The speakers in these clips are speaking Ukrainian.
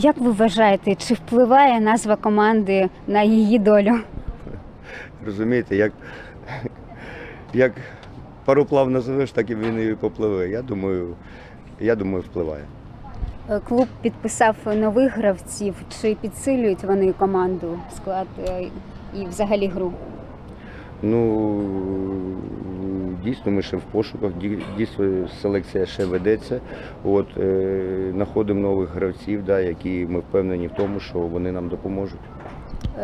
Як ви вважаєте, чи впливає назва команди на її долю? Розумієте, як, як пароплав називеш, так і він і попливе. Я думаю, я думаю, впливає. Е, Клуб підписав нових гравців. Чи підсилюють вони команду, склад е, і взагалі гру? Ну дійсно, ми ще в пошуках, дійсно селекція ще ведеться. От е, знаходимо нових гравців, да, які ми впевнені в тому, що вони нам допоможуть.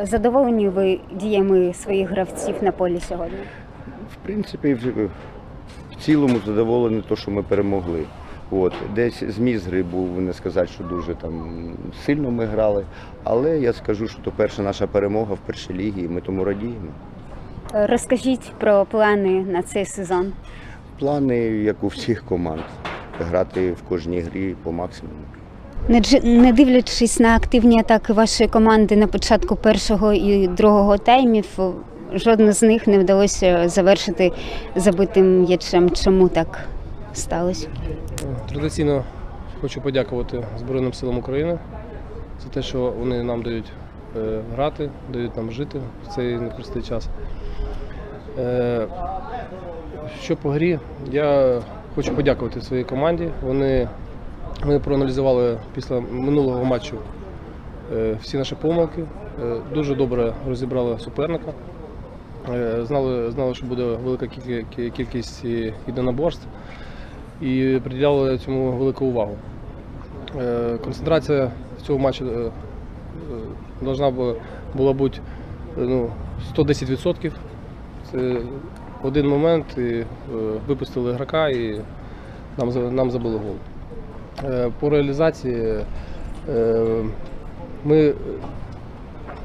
Задоволені ви діями своїх гравців на полі сьогодні? В принципі, в, в цілому задоволені, то, що ми перемогли. От, десь зміст гри був, не сказати, що дуже там сильно ми грали. Але я скажу, що то перша наша перемога в першій лігі, і ми тому радіємо. Розкажіть про плани на цей сезон. Плани, як у всіх команд, грати в кожній грі по максимуму. Не Не дивлячись на активні атаки вашої команди на початку першого і другого таймів, жодна з них не вдалося завершити забитим м'ячем. Чому так сталося? Традиційно хочу подякувати Збройним силам України за те, що вони нам дають грати, дають нам жити в цей непростий час. Е, Що по грі, я хочу подякувати своїй команді. Вони, вони проаналізували після минулого матчу е, всі наші помилки, е, дуже добре розібрали суперника. Е, Знали, знали, що буде велика кількість е, єдиноборств і приділяли цьому велику увагу. Е, Концентрація в цьому матчі е, е, должна була, бути е, ну, 110%. Це один момент і е, випустили грака і нам, нам забили гол. Е, По реалізації е, ми е,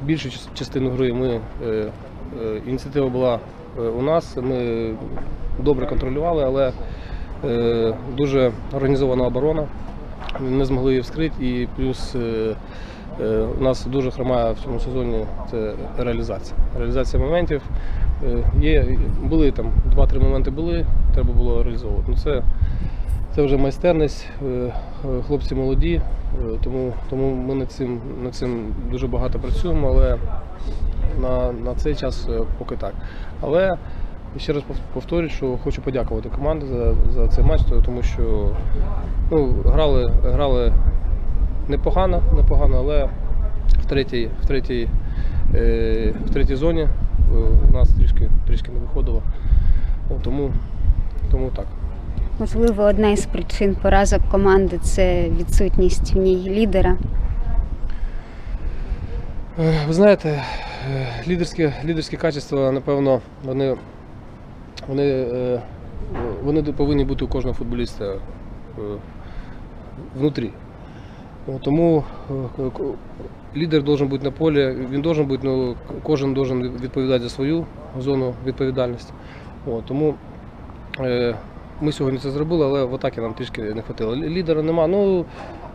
більшу частину гри ми, е, е, ініціатива була е, у нас, ми добре контролювали, але Е, дуже організована оборона. Не змогли її вскрити, і плюс е, е, у нас дуже хромає в цьому сезоні це реалізація. Реалізація моментів. Е, Є, були там два-три моменти були, треба було реалізовувати. Ну, це, це вже майстерність, е, е, хлопці молоді, е, тому, тому ми над цим, над цим дуже багато працюємо, але на, на цей час е, поки так. Але ще раз повторюю, що хочу подякувати команді за, за цей матч, тому що ну, грали, грали непогано, непогано, але в третій, в третій, е, в третій зоні е, у нас трішки, трішки не виходило. Тому, тому так. Можливо, одна із причин поразок команди це відсутність в ній лідера. Е, Ви знаєте, лідерські, лідерські качества, напевно, вони, вони, вони повинні бути у кожного футболіста внутрі. Тому е, лідер має бути на полі, він должен бути, ну, кожен має відповідати за свою зону відповідальності. От, тому е, ми сьогодні це зробили, але в атакі нам трішки не вистачило. Лідера нема. Ну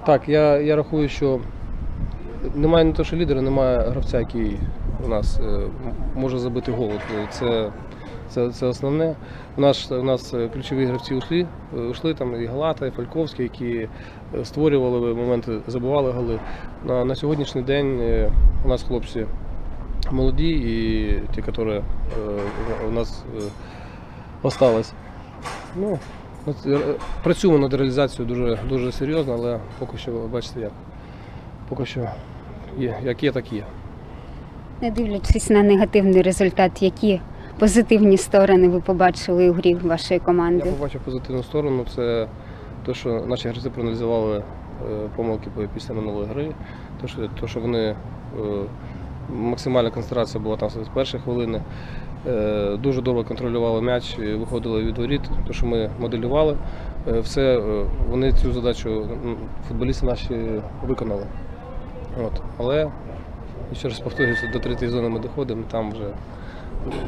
так, я, я рахую, що немає не те, що лідера, немає гравця, який у нас е, може забити гол. Це, це, це основне. У нас, у нас е, ключові гравці ушли, е, ушли там і Галата, і Фальковський, які е, створювали моменти, забивали голи. На, на сьогоднішній день у нас хлопці молоді і ті, які у нас осталось. Ну, працюємо над реалізацією дуже, дуже серйозно, але поки що бачите як. Поки що є, як є, так є. Не дивлячись на негативний результат, які позитивні сторони ви побачили у грі вашої команди? Я побачив позитивну сторону. Це те, що наші гравці проаналізували е, помилки після минулої гри. Те, що, те, що вони е, максимальна концентрація була там з першої хвилини. Е, Дуже добре контролювали м'яч, виходили від воріт, те, що ми моделювали. Все, вони цю задачу футболісти наші виконали. От. Але, ще раз повторююся, до третьої зони ми доходимо, там вже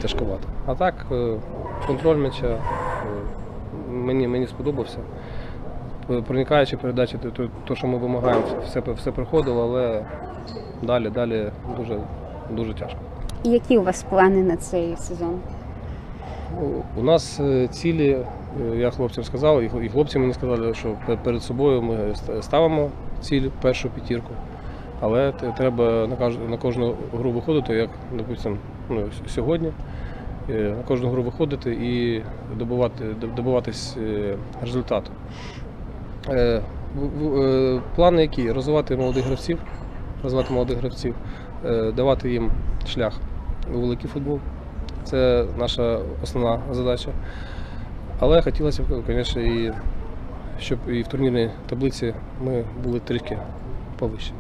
тяжковато. А так, е, контроль м'яча е, мені, мені сподобався. Проникаючи передачі, то, то, що ми вимагаємо, все, все приходило, але далі, далі дуже, дуже тяжко. І які у вас плани на цей сезон? У- нас е, цілі, е, я хлопцям сказав, і хлопці мені сказали, що перед собою ми ставимо ціль першу п'ятірку. Але треба на кожну, гру виходити, як, допустим, ну, сьогодні. Е, На кожну гру виходити і добувати, доб- добиватись е, результату. Е, Плани які? Розвивати молодих гравців, розвивати молодих гравців, давати їм шлях у великий футбол. Це наша основна задача. Але хотілося б, звісно, і щоб і в турнірній таблиці ми були трішки повище.